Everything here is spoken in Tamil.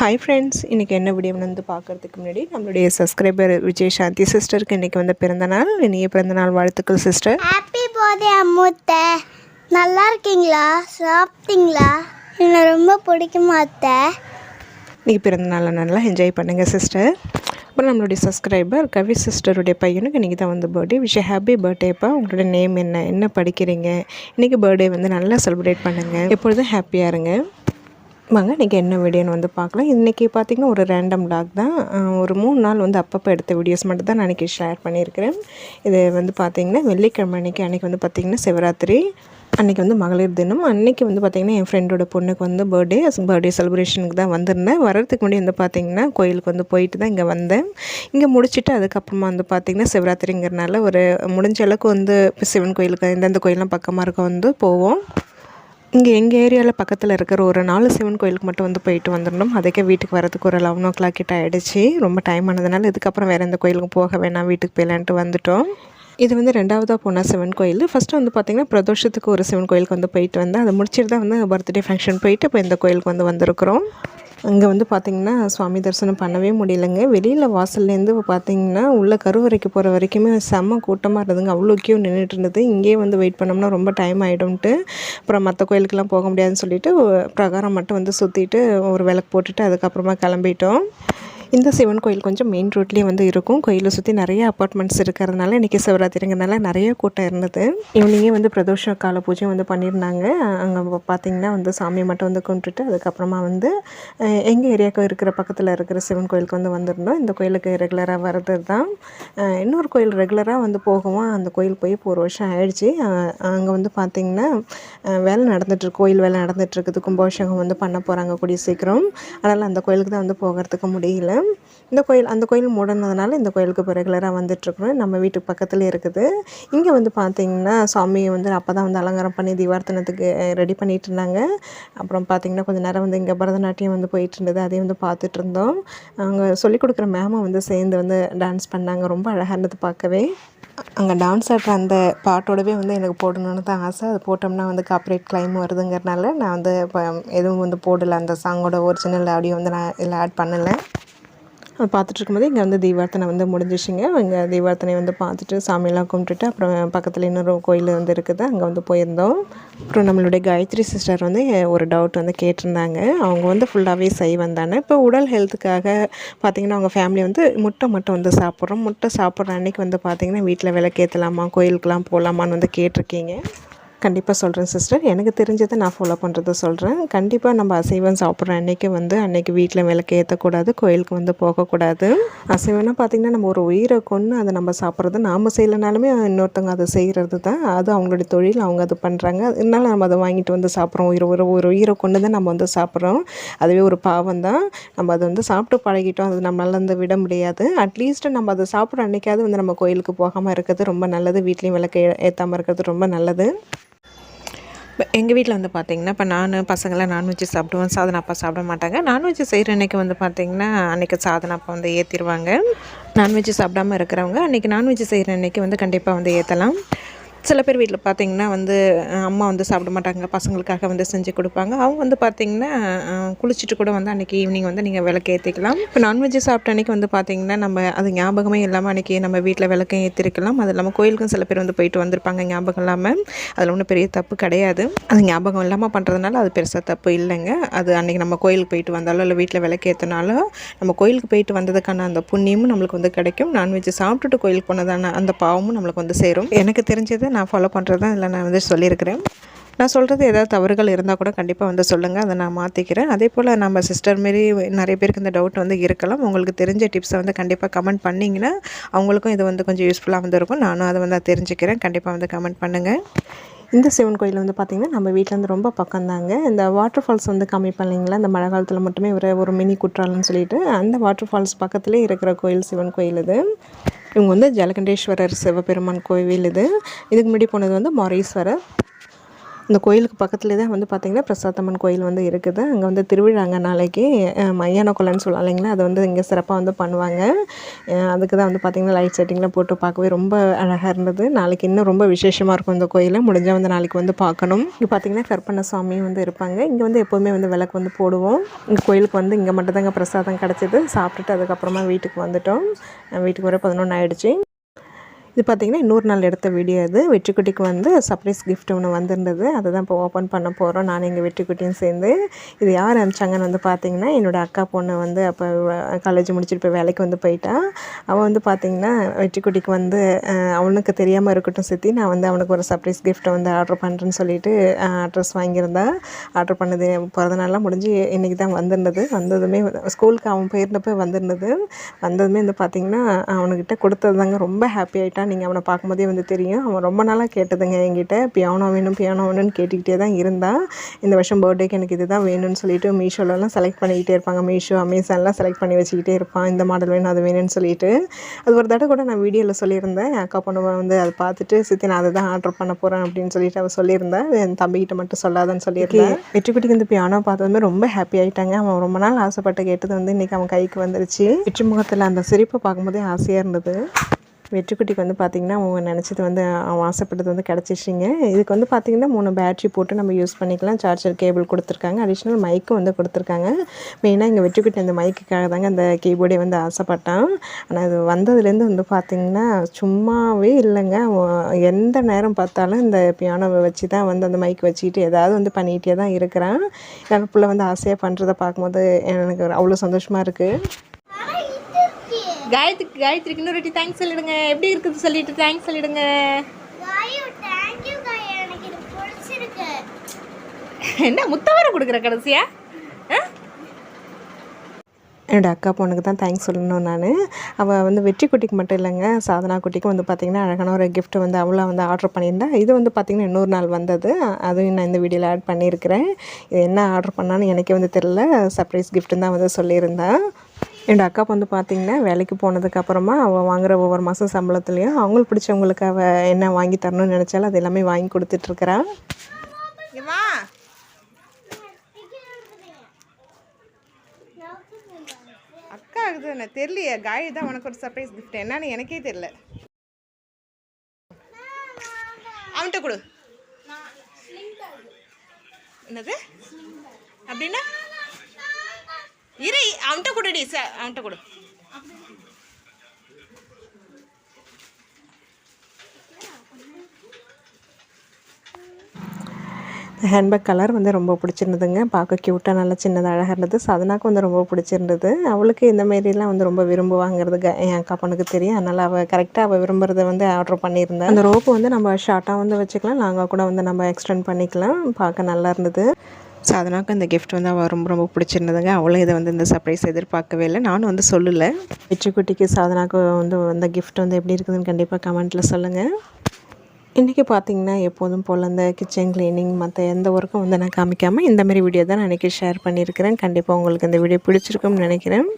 ஹாய் ஃப்ரெண்ட்ஸ் இன்றைக்கி என்ன வீடியோ வந்து பார்க்குறதுக்கு முன்னாடி நம்மளுடைய சப்ஸ்கிரைபர் விஜய் சாந்தி சிஸ்டருக்கு இன்றைக்கி வந்து பிறந்தநாள் இனிய பிறந்தநாள் வாழ்த்துக்கள் சிஸ்டர் ஹாப்பி பர்த்டே அம்முத்த நல்லா இருக்கீங்களா? சாப்பிட்டீங்களா? என்னை ரொம்ப பிடிக்குமா அத்தை? இன்றைக்கி பிறந்தநாளை நல்லா என்ஜாய் பண்ணுங்கள் சிஸ்டர் அப்புறம் நம்மளுடைய சப்ஸ்கிரைபர் கவி சிஸ்டருடைய பையனுக்கு இன்றைக்கி தான் வந்து பர்த்டே விஷ் ஹாப்பி பர்த்டேப்பா உங்களோட நேம் என்ன? என்ன படிக்கிறீங்க? இன்றைக்கி பர்த்டே வந்து நல்லா செலிப்ரேட் பண்ணுங்கள் எப்பொழுதும் ஹாப்பியாக இருங்க. வாங்க இன்றைக்கி என்ன வீடியோன்னு வந்து பார்க்கலாம். இன்றைக்கி பார்த்திங்கன்னா ஒரு ரேண்டம் லாக் தான். ஒரு மூணு நாள் வந்து அப்பப்போ எடுத்த வீடியோஸ் மட்டும் தான் நான் இன்றைக்கி ஷேர் பண்ணியிருக்கிறேன். இது வந்து பார்த்திங்கன்னா வெள்ளிக்கிழமை அன்றைக்கி அன்றைக்கி வந்து பார்த்திங்கன்னா சிவராத்திரி அன்றைக்கி வந்து மகளிர் தினம். அன்றைக்கி வந்து பார்த்திங்கன்னா என் ஃப்ரெண்டோட பொண்ணுக்கு வந்து பர்த்டே பர்த்டே செலிப்ரேஷனுக்கு தான் வந்திருந்தேன். வர்றதுக்கு முன்னாடி வந்து பார்த்திங்கன்னா கோயிலுக்கு வந்து போயிட்டு தான் இங்கே வந்தேன். இங்கே முடிச்சுட்டு அதுக்கப்புறமா வந்து பார்த்திங்கன்னா சிவராத்திரிங்கிறனால ஒரு முடிஞ்ச அளவுக்கு வந்து சிவன் கோயிலுக்கு எந்தெந்த கோயிலாம் பக்கமாக இருக்க வந்து போவோம். இங்கே எங்கள் ஏரியாவில் பக்கத்தில் இருக்கிற ஒரு நாலு சிவன் கோயிலுக்கு மட்டும் வந்து போயிட்டு வந்துடணும். அதுக்கே வீட்டுக்கு வரதுக்கு ஒரு லெவன் ஓ கிளாக் கிட்ட ஆகிடுச்சு ரொம்ப டைம் ஆனதுனால இதுக்கப்புறம் வேறு எந்த கோயிலுக்கும் போக வேணாம். வீட்டுக்கு போயிடலான்ட்டு வந்துட்டோம். இது வந்து ரெண்டாவதாக போன சிவன் கோயில். ஃபஸ்ட்டு வந்து பார்த்திங்கன்னா பிரதோஷத்துக்கு ஒரு சிவன் கோயிலுக்கு வந்து போயிட்டு வந்தேன். அதை முடிச்சுட்டு தான் வந்து பர்த்டே ஃபங்க்ஷன் போயிட்டு இப்போ இந்த கோயிலுக்கு வந்து வந்திருக்கிறோம். அங்கே வந்து பார்த்திங்கன்னா சுவாமி தரிசனம் பண்ணவே முடியலைங்க. வெளியில் வாசல்லேருந்து பார்த்திங்கன்னா உள்ளே கருவறைக்கு போகிற வரைக்குமே செம்ம கூட்டமாக இருந்ததுங்க. அவ்வளோ கியூ நின்றுட்டு இருந்தது. இங்கேயே வந்து வெயிட் பண்ணோம்னா ரொம்ப டைம் ஆகிடும்ட்டு அப்புறம் மற்ற கோயிலுக்கெல்லாம் போக முடியாதுன்னு சொல்லிட்டு பிரகாரம் மட்டும் வந்து சுற்றிட்டு ஒரு விளக்கு போட்டுட்டு அதுக்கப்புறமா கிளம்பிட்டோம். இந்த சிவன் கோயில் கொஞ்சம் மெயின் ரோட்லேயே வந்து இருக்கும். கோயிலை சுற்றி நிறைய அப்பார்ட்மெண்ட்ஸ் இருக்கிறதுனால இன்றைக்கி சிவராத்திரிங்கிறதுனால நிறைய கூட்டம் இருந்தது. ஈவினிங்கே வந்து பிரதோஷ கால பூஜையும் வந்து பண்ணியிருந்தாங்க. அங்கே பார்த்தீங்கன்னா வந்து சாமியை மட்டும் வந்து கும்பிட்டுட்டு அதுக்கப்புறமா வந்து எங்கள் ஏரியாவுக்கு இருக்கிற பக்கத்தில் இருக்கிற சிவன் கோயிலுக்கு வந்து வந்திருந்தோம். இந்த கோயிலுக்கு ரெகுலராக வர்றது தான். இன்னொரு கோயில் ரெகுலராக வந்து போகவும் அந்த கோயில் போய் இப்போ ஒரு வருஷம் ஆயிடுச்சு. அங்கே வந்து பார்த்திங்கன்னா வேலை நடந்துட்டுருக்கு கோயில் வேலை நடந்துட்டுருக்குது கும்பாபிஷேகம் வந்து பண்ண போகிறாங்க கூடிய சீக்கிரம். அதனால் அந்த கோயிலுக்கு தான் வந்து போகிறதுக்கு முடியல. இந்த கோயில் அந்த கோயில் மூடனதுனால இந்த கோயிலுக்கு இப்போ ரெகுலராக வந்துட்டுருக்குறோம். நம்ம வீட்டுக்கு பக்கத்துலேயே இருக்குது. இங்கே வந்து பார்த்திங்கன்னா சாமியை வந்து அப்போ தான் வந்து அலங்காரம் பண்ணி தீபார்த்தனத்துக்கு ரெடி பண்ணிட்டு இருந்தாங்க அப்புறம் பார்த்திங்கன்னா கொஞ்சம் நேரம் வந்து இங்கே பரதநாட்டியம் வந்து போயிட்டு இருந்தது அதையும் வந்து பார்த்துட்டு இருந்தோம் அங்கே சொல்லிக் கொடுக்குற மேமும் வந்து சேர்ந்து வந்து டான்ஸ் பண்ணாங்க. ரொம்ப அழகாக இருந்தது பார்க்கவே. அங்கே டான்ஸ் ஆடுற அந்த பாட்டோடவே வந்து எனக்கு போடணும்னு தான் ஆசை. அது போட்டோம்னா வந்து காப்பரேட் கிளைம் வருதுங்கிறனால நான் வந்து இப்போ எதுவும் வந்து போடலை. அந்த சாங்கோட ஒரிஜினல் ஆடியோ வந்து நான் இதில் ஆட் பண்ணலை. பார்த்துட்ருக்கும் போது இங்கே வந்து தீபார்த்தனை வந்து முடிஞ்சிச்சுங்க. இங்கே தீபார்த்தனை வந்து பார்த்துட்டு சாமியெல்லாம் கும்பிட்டுட்டு அப்புறம் பக்கத்தில் இன்னொரு கோயில் வந்து இருக்குது. அங்கே வந்து போயிருந்தோம். அப்புறம் நம்மளுடைய காயத்ரி சிஸ்டர் வந்து ஒரு டவுட் வந்து கேட்டிருந்தாங்க. அவங்க வந்து ஃபுல்லாகவே சைவம் தானே. இப்போ உடல் ஹெல்த்துக்காக பார்த்திங்கன்னா அவங்க ஃபேமிலி வந்து முட்டை மட்டும் வந்து சாப்பிட்றோம். முட்டை சாப்பிட்ற அன்னைக்கு வந்து பார்த்திங்கன்னா வீட்டில் விளக்கேற்றலாமா கோயிலுக்கெலாம் போகலாமான்னு வந்து கேட்டிருக்கீங்க. கண்டிப்பாக சொல்கிறேன் சிஸ்டர் எனக்கு தெரிஞ்சதை நான் ஃபாலோ பண்ணுறதை சொல்கிறேன் கண்டிப்பாக நம்ம அசைவம் சாப்பிட்ற அன்றைக்கி வந்து அன்றைக்கி வீட்டில் விளக்கு ஏற்றக்கூடாது கோயிலுக்கு வந்து போகக்கூடாது. அசைவம்னா பார்த்திங்கன்னா நம்ம ஒரு உயிரை கொன்று அதை நம்ம சாப்பிட்றது நாம் செய்யலைனாலுமே இன்னொருத்தவங்க அதை செய்கிறது தான். அது அவங்களுடைய தொழில் அவங்க அது பண்ணுறாங்க அதனால நம்ம அதை வாங்கிட்டு வந்து சாப்பிட்றோம். உயிரை ஒரு ஒரு உயிரை கொண்டு தான் நம்ம வந்து சாப்பிட்றோம். அதுவே ஒரு பாவம் தான். நம்ம அதை வந்து சாப்பிட்டு பழகிட்டோம். அது நம்மளால வந்து விட முடியாது. அட்லீஸ்ட் நம்ம அதை சாப்பிட்ற அன்னைக்காவது வந்து நம்ம கோயிலுக்கு போகாமல் இருக்கிறது ரொம்ப நல்லது. வீட்லேயும் விளக்கு ஏற்றாமல் இருக்கிறது ரொம்ப நல்லது. எங்கள் வீட்டில் வந்து பார்த்திங்கன்னா இப்போ நான் பசங்களாம் நான்வெஜ் சாப்பிடுவோம் சாதனா அப்பா சாப்பிட மாட்டாங்க. நான்வெஜ் செய்கிற அன்றைக்கி வந்து பார்த்திங்கன்னா அன்றைக்கி சாதனா அப்பா வந்து ஏற்றிடுவாங்க நான்வெஜ் சாப்பிடாம இருக்கிறவங்க அன்றைக்கி நான்வெஜ் செய்கிற அன்றைக்கி வந்து கண்டிப்பாக வந்து ஏற்றலாம் சில பேர் வீட்டில் பார்த்திங்கன்னா வந்து அம்மா வந்து சாப்பிட மாட்டாங்க. பசங்களுக்காக வந்து செஞ்சு கொடுப்பாங்க. அவங்க வந்து பார்த்திங்கன்னா குளிச்சுட்டு கூட வந்து அன்றைக்கி ஈவினிங் வந்து நீங்கள் விளக்கு ஏற்றிக்கலாம் இப்போ நான்வெஜ் சாப்பிட்ட அன்றைக்கி வந்து பார்த்திங்கன்னா நம்ம அது ஞாபகமே இல்லாமல் அன்றைக்கி நம்ம வீட்டில் விளக்கம் ஏற்றிருக்கலாம் அது இல்லாமல் கோயிலுக்கும் சில பேர் வந்து போயிட்டு வந்திருப்பாங்க ஞாபகம் இல்லாமல் அதில் ஒன்றும் பெரிய தப்பு கிடையாது. அது ஞாபகம் இல்லாமல் பண்ணுறதுனால அது பெருசாக தப்பு இல்லைங்க. அது அன்றைக்கி நம்ம கோயிலுக்கு போயிட்டு வந்தாலோ இல்லை வீட்டில் விளக்கு ஏற்றினாலோ நம்ம கோயிலுக்கு போயிட்டு வந்ததுக்கான அந்த புண்ணியமும் நம்மளுக்கு வந்து கிடைக்கும். நான்வெஜ் சாப்பிட்டுட்டு கோயிலுக்கு போனதான அந்த பாவமும் நம்மளுக்கு வந்து சேரும். எனக்கு தெரிஞ்சது நான் ஃபாலோ பண்ணுறது தான் இதில் நான் வந்து சொல்லியிருக்கிறேன். நான் சொல்கிறது ஏதாவது தவறுகள் இருந்தால் கூட கண்டிப்பாக வந்து சொல்லுங்கள். அதை நான் மாற்றிக்கிறேன் அதே போல் நம்ம சிஸ்டர் மாரி நிறைய பேருக்கு இந்த டவுட் வந்து இருக்கலாம். உங்களுக்கு தெரிஞ்ச டிப்ஸை வந்து கண்டிப்பாக கமெண்ட் பண்ணிங்கன்னா அவங்களுக்கும் இது வந்து கொஞ்சம் யூஸ்ஃபுல்லாக வந்து இருக்கும். நானும் அதை வந்து தெரிஞ்சுக்கிறேன். கண்டிப்பாக வந்து கமெண்ட் பண்ணுங்கள். இந்த சிவன் கோயில் வந்து பார்த்திங்கன்னா நம்ம வீட்டிலேருந்து ரொம்ப பக்கம்தாங்க. இந்த வாட்டர் ஃபால்ஸ் வந்து கம்மி பண்ணிங்களா? இந்த மழை காலத்தில் மட்டுமே ஒரு ஒரு மினி குற்றாலம்னு சொல்லிட்டு அந்த வாட்டர் ஃபால்ஸ் பக்கத்துலேயே இருக்கிற கோயில் சிவன் கோயில் இது. இவங்க வந்து ஜலகண்டேஸ்வரர் சிவபெருமான் கோவில் இது. இதுக்கு முன்னாடி போனது வந்து மாரீஸ்வரர். இந்த கோயிலுக்கு பக்கத்துலேயே தான் வந்து பார்த்திங்கன்னா பிரசாத்தம்மன் கோயில் வந்து இருக்குது. அங்கே வந்து திருவிழாங்க நாளைக்கு. மையான குலன்னு சொல்லலாம் இல்லைங்களா? அது வந்து இங்கே சிறப்பாக வந்து பண்ணுவாங்க. அதுக்கு தான் வந்து பார்த்திங்கன்னா லைட் செட்டிங்லாம் போட்டு பார்க்கவே ரொம்ப அழகாக இருந்தது. நாளைக்கு இன்னும் ரொம்ப விசேஷமாக இருக்கும் இந்த கோயிலை முடிஞ்சால் வந்து நாளைக்கு வந்து பார்க்கணும். இங்கே பார்த்திங்கன்னா கற்பண்ண சுவாமியும் வந்து இருப்பாங்க. இங்கே வந்து எப்போவுமே வந்து விளக்கு வந்து போடுவோம். இங்கே கோயிலுக்கு வந்து இங்கே மட்டும்தாங்க பிரசாதம் கிடச்சிது. சாப்பிட்டுட்டு அதுக்கப்புறமா வீட்டுக்கு வந்துட்டோம். வீட்டுக்கு வர பதினொன்று ஆகிடுச்சி இது பார்த்திங்கன்னா இன்னொரு நாள் எடுத்த வீடியோ இது. வெற்றிக்குட்டிக்கு வந்து சர்ப்ரைஸ் கிஃப்ட் ஒன்று வந்திருந்தது. அதை தான் இப்போ ஓப்பன் பண்ண போகிறோம் நான் எங்கள் வெற்றிக்குட்டியும் சேர்ந்து. இது யார் அனுப்பிச்சாங்கன்னு வந்து பார்த்திங்கன்னா என்னோடய அக்கா பொண்ணு வந்து அப்போ காலேஜ் முடிச்சுட்டு போய் வேலைக்கு வந்து போயிட்டா. அவன் வந்து பார்த்திங்கன்னா வெற்றிக்குட்டிக்கு வந்து அவனுக்கு தெரியாமல் இருக்கட்டும் சித்தி நான் வந்து அவனுக்கு ஒரு சர்ப்ரைஸ் கிஃப்ட்டை வந்து ஆர்டர் பண்ணுறேன்னு சொல்லிட்டு அட்ரஸ் வாங்கியிருந்தா. ஆர்டர் பண்ணது பிறந்த நாள்லாம் முடிஞ்சு இன்றைக்கி தான் வந்திருந்தது. வந்ததுமே ஸ்கூலுக்கு அவன் போயிருந்தப்போ வந்திருந்தது. வந்ததுமே வந்து பார்த்திங்கன்னா அவனுக்கிட்ட கொடுத்தது தாங்க ரொம்ப ஹாப்பி ஆகிட்டான் நீங்கள் அவனை பார்க்கும்போதே வந்து தெரியும். அவன் ரொம்ப நாளாக கேட்டதுங்க என்கிட்ட. பியானோ வேணும் பியானோ வேணும்னு கேட்டுக்கிட்டே தான் இருந்தான் இந்த வருஷம் பர்த்டேக்கு எனக்கு இதுதான் வேணும்னு சொல்லிட்டு மீஷோலலாம் செலக்ட் பண்ணிக்கிட்டே இருப்பாங்க. மீஷோ அமேசான்லாம் செலக்ட் பண்ணி வச்சுக்கிட்டே இருப்பான். இந்த மாடல் வேணும் அது வேணும்னு சொல்லிட்டு. அது ஒரு தடவை கூட நான் வீடியோவில் சொல்லியிருந்தேன். என் அக்கா பொண்ணு வந்து அதை பார்த்துட்டு சித்தி நான் அதை தான் ஆர்டர் பண்ண போகிறேன் அப்படின்னு சொல்லிட்டு அவள் சொல்லியிருந்தேன் என் தம்பிக்கிட்ட மட்டும் சொல்லாதன்னு சொல்லியிருந்தேன் வெற்றிக்குட்டிக்கு இந்த பியானோ பார்த்ததுமே ரொம்ப ஹாப்பி ஆயிட்டாங்க. அவன் ரொம்ப நாள் ஆசைப்பட்டு கேட்டது வந்து இன்றைக்கி அவன் கைக்கு வந்துருச்சு. வெற்றி முகத்தில் அந்த சிரிப்பை பார்க்கும்போதே ஆசையாக இருந்தது. வெற்றிக்குட்டிக்கு வந்து பார்த்திங்கன்னா அவங்க நினச்சது வந்து அவன் ஆசைப்பட்டது வந்து கிடச்சிச்சிங்க. இதுக்கு வந்து பார்த்திங்கன்னா மூணு பேட்ரி போட்டு நம்ம யூஸ் பண்ணிக்கலாம். சார்ஜர் கேபிள் கொடுத்துருக்காங்க. அடிஷ்னல் மைக்கும் வந்து கொடுத்துருக்காங்க. மெயினாக இங்கே வெற்றிக்குட்டி அந்த மைக்குக்காக தாங்க அந்த கீபோர்டே வந்து ஆசைப்பட்டான். ஆனால் அது வந்ததுலேருந்து வந்து பார்த்திங்கன்னா சும்மாவே இல்லைங்க. எந்த நேரம் பார்த்தாலும் இந்த பியானோவை வச்சு தான் வந்து அந்த மைக் வச்சுக்கிட்டு ஏதாவது வந்து பண்ணிகிட்டே தான் இருக்கிறான். எனக்கு பிள்ளை வந்து ஆசையாக பண்ணுறதை பார்க்கும்போது எனக்கு அவ்வளோ சந்தோஷமாக இருக்குது காயத்ரி காயத்ரிக்கு இன்னொரு வாட்டி தேங்க்ஸ் சொல்லிடுங்க. எப்படி இருக்குது சொல்லிட்டு தேங்க்ஸ் சொல்லிடுங்க. என்ன முத்தவர கொடுக்குற கடைசியா? என்னோடய அக்கா பொண்ணுக்கு தான் தேங்க்ஸ் சொல்லணும் நான். அவள் வந்து வெற்றி குட்டிக்கு மட்டும் இல்லைங்க. சாதனா குட்டிக்கும் வந்து பார்த்திங்கன்னா அழகான ஒரு gift வந்து அவளா வந்து ஆர்டர் பண்ணியிருந்தா. இது வந்து பார்த்திங்கன்னா இன்னொரு நாள் வந்தது. அதையும் நான் இந்த வீடியோவில் ஆட் பண்ணியிருக்கிறேன். இது என்ன ஆர்டர் பண்ணான்னு எனக்கே வந்து தெரில சர்ப்ரைஸ் கிஃப்ட்டுன்னு தான் வந்து சொல்லியிருந்தேன் என்னோட அக்கா வந்து பார்த்திங்கன்னா வேலைக்கு போனதுக்கப்புறமா அவள் வாங்குகிற ஒவ்வொரு மாதம் சம்பளத்துலேயும் அவங்களுக்கு பிடிச்சவங்களுக்கு அவள் என்ன வாங்கி தரணும்னு நினச்சாலும் அது எல்லாமே வாங்கி கொடுத்துட்ருக்குறான் வா. அக்கா இது என்ன தெரியலையே? காய் தான் உனக்கு ஒரு சர்ப்ரைஸ் கிஃப்ட் என்னன்னு எனக்கே தெரியல. அவன்கிட்ட கொடு. என்னது? அப்படின்னா? இரு அவன்கிட்ட கொடுடி சார் அவன்கிட்ட கொடு. ஹேண்ட்பேக் கலர் வந்து ரொம்ப பிடிச்சிருந்ததுங்க. பார்க்க க்யூட்டாக நல்லா சின்னதாக அழகாக இருந்தது. சதனாக்கு வந்து ரொம்ப பிடிச்சிருந்தது. அவளுக்கு இந்த மாரிலாம் வந்து ரொம்ப விரும்புவாங்கிறது க- என் அக்கா பொண்ணுக்கு தெரியும். அதனால் அவள் கரெக்டாக அவள் விரும்புறத வந்து ஆர்டர் பண்ணியிருந்தேன் அந்த ரோப்பு வந்து நம்ம ஷார்ட்டாக வந்து வச்சுக்கலாம். லாங்காக கூட வந்து நம்ம எக்ஸ்டெண்ட் பண்ணிக்கலாம். பார்க்க நல்லா இருந்தது. சாதனாவுக்கு அந்த கிஃப்ட் வந்து அவள் ரொம்ப ரொம்ப பிடிச்சிருந்ததுங்க. அவளும் இதை வந்து இந்த சர்ப்ரைஸ் எதிர்பார்க்கவே இல்லை. நானும் வந்து சொல்லலை. வெற்றிக்குட்டிக்கு சாதனாக்கு வந்து அந்த கிஃப்ட் வந்து எப்படி இருக்குதுன்னு கண்டிப்பாக கமெண்ட்டில் சொல்லுங்கள் இன்றைக்கி பார்த்தீங்கன்னா எப்போதும் போல் அந்த கிச்சன் க்ளீனிங் மற்ற எந்த ஒர்க்கும் வந்து நான் காமிக்காமல் இந்தமாரி வீடியோ தான் நான் இன்றைக்கி ஷேர் பண்ணியிருக்கிறேன். கண்டிப்பாக உங்களுக்கு இந்த வீடியோ பிடிச்சிருக்கும்னு நினைக்கிறேன்.